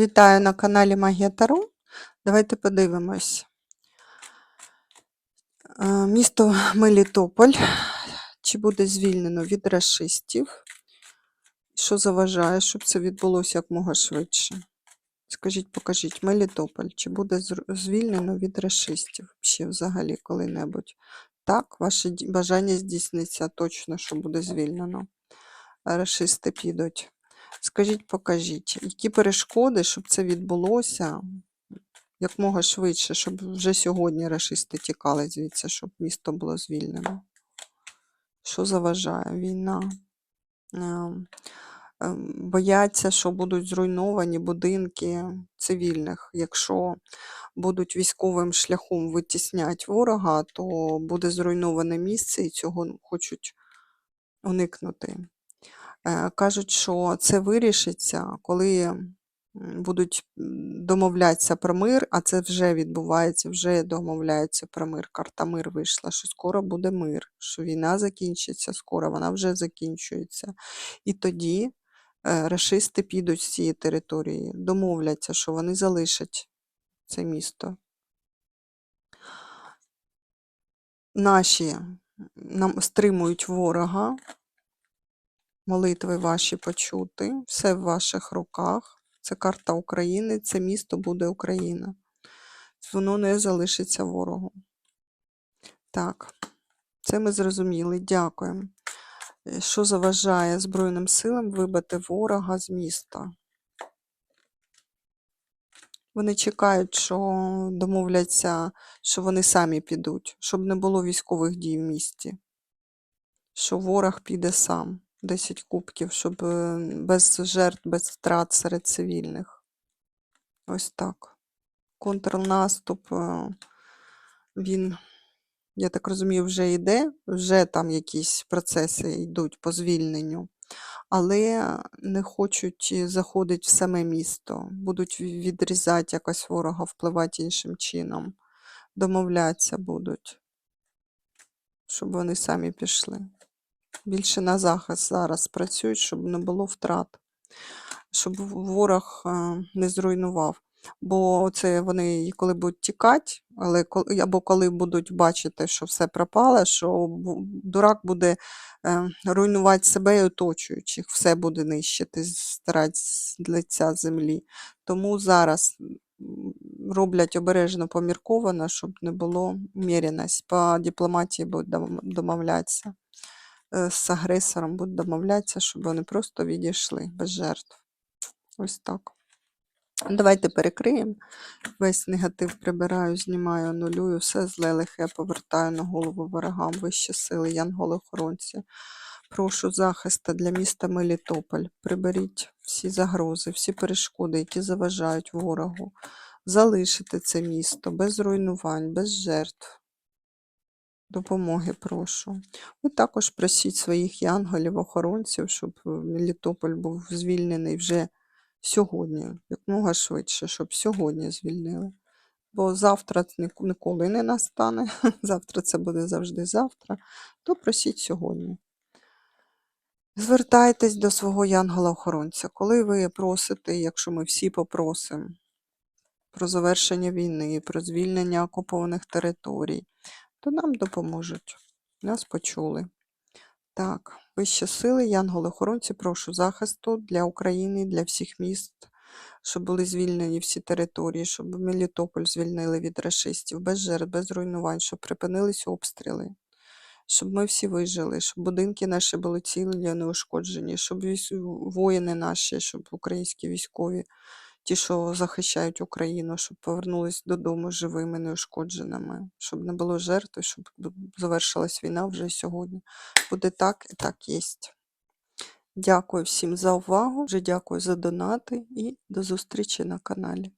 Вітаю на каналі Магія Таро. Давайте подивимось. Е, Місто Мелітополь. Чи буде звільнено від рашистів? Що заважає, щоб це відбулося якмога швидше? Скажіть, покажіть, Мелітополь, чи буде звільнено від рашистів ще взагалі коли-небудь? Так, ваше бажання здійсниться точно, що буде звільнено. Рашисти підуть. Скажіть, покажіть, які перешкоди, щоб це відбулося якмога швидше, щоб вже сьогодні рашисти тікали звідси, щоб місто було звільнено? Що заважає? Війна. Ем, ем, Бояться, що будуть зруйновані будинки цивільних. Якщо будуть військовим шляхом витісняти ворога, то буде зруйноване місце і цього хочуть уникнути. Е, Кажуть, що це вирішиться, коли будуть домовлятися про мир, а це вже відбувається, вже домовляються про мир. Карта мир вийшла, що скоро буде мир, що війна закінчиться скоро, вона вже закінчується. І тоді е, рашисти підуть з цієї території, домовляться, що вони залишать це місто. Наші нам стримують ворога, молитви ваші почути, все в ваших руках. Це карта України, це місто буде Україна. Воно не залишиться ворогу. Так, це ми зрозуміли. Дякуємо. Е, Що заважає Збройним силам вибити ворога з міста? Вони чекають, що домовляться, що вони самі підуть, щоб не було військових дій в місті. Що ворог піде сам. 10 кубків, щоб е, без жертв, без втрат серед цивільних. Ось так. Контрнаступ, е, він, я так розумію, вже йде, вже там якісь процеси йдуть по звільненню, але не хочуть заходити в саме місто, будуть відрізати якось ворога, впливати іншим чином, домовлятися будуть, щоб вони самі пішли. Більше на захист зараз працюють, щоб не було втрат, щоб ворог е, не зруйнував. Бо це вони коли будуть тікати, але коли, або коли будуть бачити, що все пропало, що дурак буде е, руйнувати себе і оточуючих, все буде нищити, старати з лиця землі. Тому зараз роблять обережно помірковано, щоб не було уміряності. По дипломатії будуть домовлятися з агресором будуть домовлятися, щоб вони просто відійшли без жертв. Ось так. Давайте перекриємо. Весь негатив прибираю, знімаю, анулюю, все зле лихе повертаю на голову ворогам, вищі сили, янголи-охоронці. Прошу захиста для міста Мелітополь. Приберіть всі загрози, всі перешкоди, які заважають ворогу. Залишити це місто без руйнувань, без жертв. Допомоги прошу. Ви також просіть своїх янголів-охоронців, щоб Мелітополь був звільнений вже сьогодні, якомога швидше, щоб сьогодні звільнили. Бо завтра ніколи не настане. Завтра це буде завжди завтра. То просіть сьогодні. Звертайтесь до свого янгола-охоронця. Коли ви просите, якщо ми всі попросимо про завершення війни, про звільнення окупованих територій, то нам допоможуть. Нас почули. Так, вищі сили, янголи-охоронці, прошу захисту для України, для всіх міст, щоб були звільнені всі території, щоб Мелітополь звільнили від рашистів, без жертв, без руйнувань, щоб припинились обстріли, щоб ми всі вижили, щоб будинки наші були цілі, а не ушкоджені, щоб воїни наші, щоб українські військові, ті, що захищають Україну, щоб повернулись додому живими, неушкодженими, щоб не було жертв, щоб завершилась війна вже сьогодні. Буде так і так єсть. Дякую всім за увагу. Вже дякую за донати і до зустрічі на каналі.